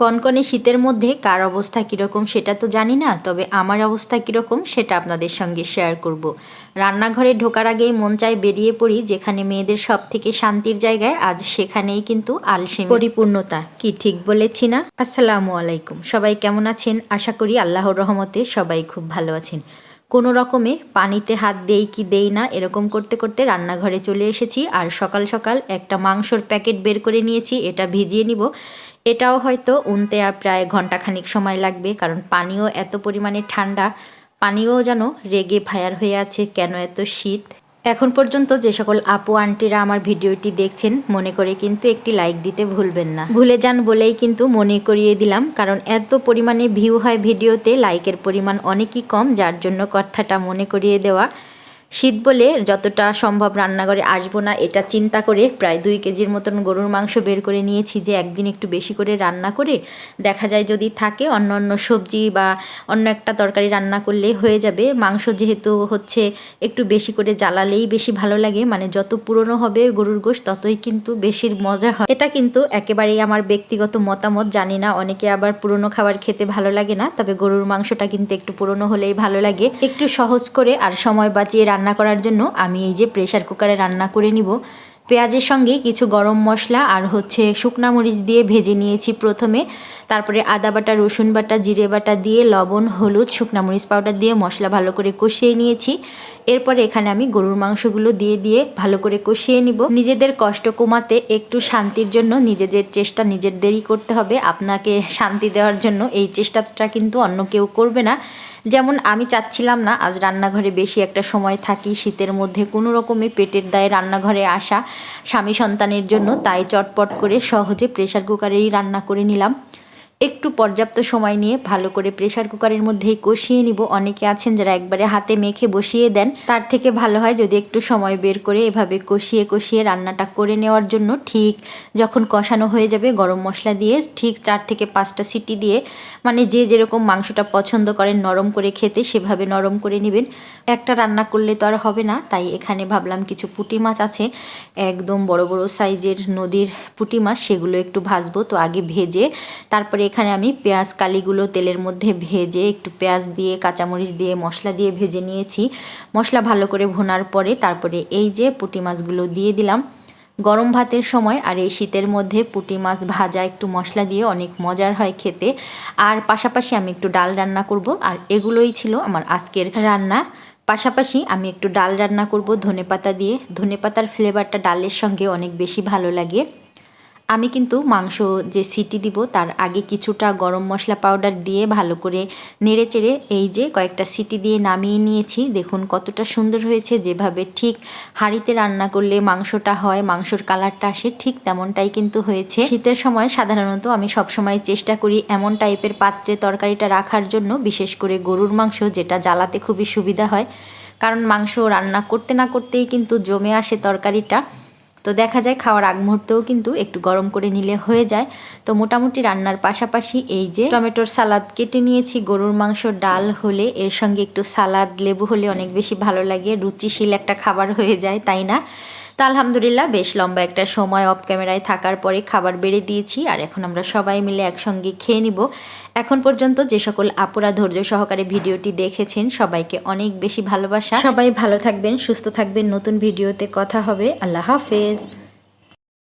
কনকনে শীতের মধ্যে কার অবস্থা কীরকম সেটা তো জানি না, তবে আমার অবস্থা কীরকম সেটা আপনাদের সঙ্গে শেয়ার করব। রান্নাঘরে ঢোকার আগেই মন চায় বেরিয়ে পড়ি, যেখানে মেয়েদের সব থেকে শান্তির জায়গায়, আজ সেখানেই কিন্তু আলসে পরিপূর্ণতা, কি ঠিক বলেছি না? আসসালামু আলাইকুম। সবাই কেমন আছেন? আশা করি আল্লাহর রহমতে সবাই খুব ভালো আছেন। কোনো রকমে পানিতে হাত দেই কি দেই না এরকম করতে করতে রান্নাঘরে চলে এসেছি আর সকাল সকাল একটা মাংসর প্যাকেট বের করে নিয়েছি, এটা ভিজিয়ে নিব। এটাও হয়তো উনতে আর প্রায় ঘন্টাখানিক সময় লাগবে কারণ পানিও এত পরিমাণে ঠান্ডা, পানিও যেন রেগে ভায়ার হয়ে আছে, কেন এত শীত? এখন পর্যন্ত যে সকল আপু, আন্টিরা আমার ভিডিওটি দেখছেন, মনে করে কিন্তু একটি লাইক দিতে ভুলবেন না। ভুলে যান বলেই কিন্তু মনে করিয়ে দিলাম, কারণ এত পরিমাণে ভিউ হয় ভিডিওতে লাইকের পরিমাণ অনেকই কম, যার জন্য কথাটা মনে করিয়ে দেওয়া শীত বলে যতটা সম্ভব রান্নাঘরে আসব না, এটা চিন্তা করে প্রায় দুই কেজির মতন গরুর মাংস বের করে নিয়েছি যে একদিন একটু বেশি করে রান্না করে দেখা যায় যদি থাকে অন্য অন্য সবজি বা অন্য একটা তরকারি রান্না করলেই হয়ে যাবে। মাংস যেহেতু হচ্ছে একটু বেশি করে জ্বালালেই বেশি ভালো লাগে মানে যত পুরনো হবে গরুর গোশ ততই কিন্তু বেশির মজা হয়। এটা কিন্তু একেবারেই আমার ব্যক্তিগত মতামত, জানি না অনেকে আবার পুরনো খাবার খেতে ভালো লাগে না, তবে গরুর মাংসটা কিন্তু একটু পুরনো হলেই ভালো লাগে। একটু সহজ করে আর সময় বাঁচিয়ে রান্না করার জন্য আমি এই যে প্রেশার কুকারে রান্না করে নিব। পেঁয়াজের সঙ্গে কিছু গরম মশলা আর হচ্ছে শুকনা মরিচ দিয়ে ভেজে নিয়েছি প্রথমে। তারপরে আদা বাটা, রসুন বাটা, জিরে বাটা দিয়ে লবণ, হলুদ, শুকনা মরিচ পাউডার দিয়ে মশলা ভালো করে কষিয়ে নিয়েছি। এরপরে এখানে আমি গরুর মাংসগুলো দিয়ে দিয়ে ভালো করে কষিয়ে নিব। নিজেদের কষ্ট কমাতে একটু শান্তির জন্য নিজেদের চেষ্টা নিজেদেরই করতে হবে। আপনাকে শান্তি দেওয়ার জন্য এই চেষ্টাটা কিন্তু অন্য কেউ করবে না। যেমন আমি চাচ্ছিলাম না আজ রান্নাঘরে বেশি একটা সময় থাকি শীতের মধ্যে কোনো রকমে পেটের দায়ে রান্নাঘরে আসা স্বামী সন্তানের জন্য তাই চটপট করে সহজে প্রেশার কুকারেই রান্না করে নিলাম। একটু পর্যাপ্ত সময় নিয়ে ভালো করে প্রেশার কুকারের মধ্যেই কষিয়ে নিব। অনেকে আছেন যারা একবারে হাতে মেখে বসিয়ে দেন। তার থেকে ভালো হয় যদি একটু সময় বের করে এভাবে কষিয়ে কষিয়ে রান্নাটা করে নেওয়ার জন্য ঠিক যখন কষানো হয়ে যাবে গরম মশলা দিয়ে ঠিক চার থেকে পাঁচটা সিটি দিয়ে মানে যে যেরকম মাংসটা পছন্দ করেন নরম করে খেতে সেভাবে নরম করে নেবেন। একটা রান্না করলে তো আর হবে না, তাই এখানে ভাবলাম কিছু পুঁটি মাছ আছে। একদম বড় বড় সাইজের নদীর পুঁটি মাছ, সেগুলো একটু ভাজবো। তো আগে ভেজে তারপরে এখানে আমি পেঁয়াজ কালিগুলো তেলের মধ্যে ভেজে একটু পেঁয়াজ দিয়ে, কাঁচামরিচ দিয়ে, মশলা দিয়ে ভেজে নিয়েছি। মশলা ভালো করে ভোনার পরে তারপরে এই যে পুঁটি মাছগুলো দিয়ে দিলাম। গরম ভাতের সময় আর এই শীতের মধ্যে পুঁটি মাছ ভাজা একটু মশলা দিয়ে অনেক মজার হয় খেতে। আর পাশাপাশি আমি একটু ডাল রান্না করব। আর এগুলোই ছিল আমার আজকের রান্না। পাশাপাশি আমি একটু ডাল রান্না করব ধনে পাতা দিয়ে। ধনে পাতার ফ্লেভারটা ডালের সঙ্গে অনেক বেশি ভালো লাগে। আমি কিন্তু মাংস যে সিটি দিব, তার আগে কিছুটা গরম মশলা পাউডার দিয়ে ভালো করে নেড়ে চেড়ে এই যে কয়েকটা সিটি দিয়ে নামিয়ে নিয়েছি। দেখুন কতটা সুন্দর হয়েছে, যেভাবে ঠিক হাঁড়িতে রান্না করলে মাংসটা হয়, মাংসর কালারটা আসে ঠিক তেমনটাই কিন্তু হয়েছে। শীতের সময় সাধারণত আমি সবসময় চেষ্টা করি এমন টাইপের পাত্রে তরকারিটা রাখার জন্য, বিশেষ করে গরুর মাংস যেটা জ্বালাতে খুবই সুবিধা হয়। কারণ মাংস রান্না করতে না করতেই কিন্তু জমে আসে তরকারিটা। তো দেখা যায় খাওয়ার আগ মুহূর্তেও কিন্তু একটু গরম করে নিলে হয়ে যায়। তো মোটামুটি রান্নার পাশাপাশি এই যে টমেটোর সালাদ কেটে নিয়েছি, গরুর মাংস, ডাল হলে এর সঙ্গে একটু সালাদ, লেবু হলে অনেক বেশি ভালো লাগে। রুচিশীল একটা খাবার হয়ে যায়, তাই না? তা আলহামদুলিল্লাহ, বেশ লম্বা একটা সময় অফ ক্যামেরায় থাকার পরে খাবার বেড়ে দিয়েছি আর এখন আমরা সবাই মিলে একসঙ্গে খেয়ে নিব। এখন পর্যন্ত যে সকল আপুরা ধৈর্য সহকারে ভিডিওটি দেখেছেন, সবাইকে অনেক বেশি ভালোবাসা। সবাই ভালো থাকবেন, সুস্থ থাকবেন। নতুন ভিডিওতে কথা হবে। আল্লাহ হাফেজ।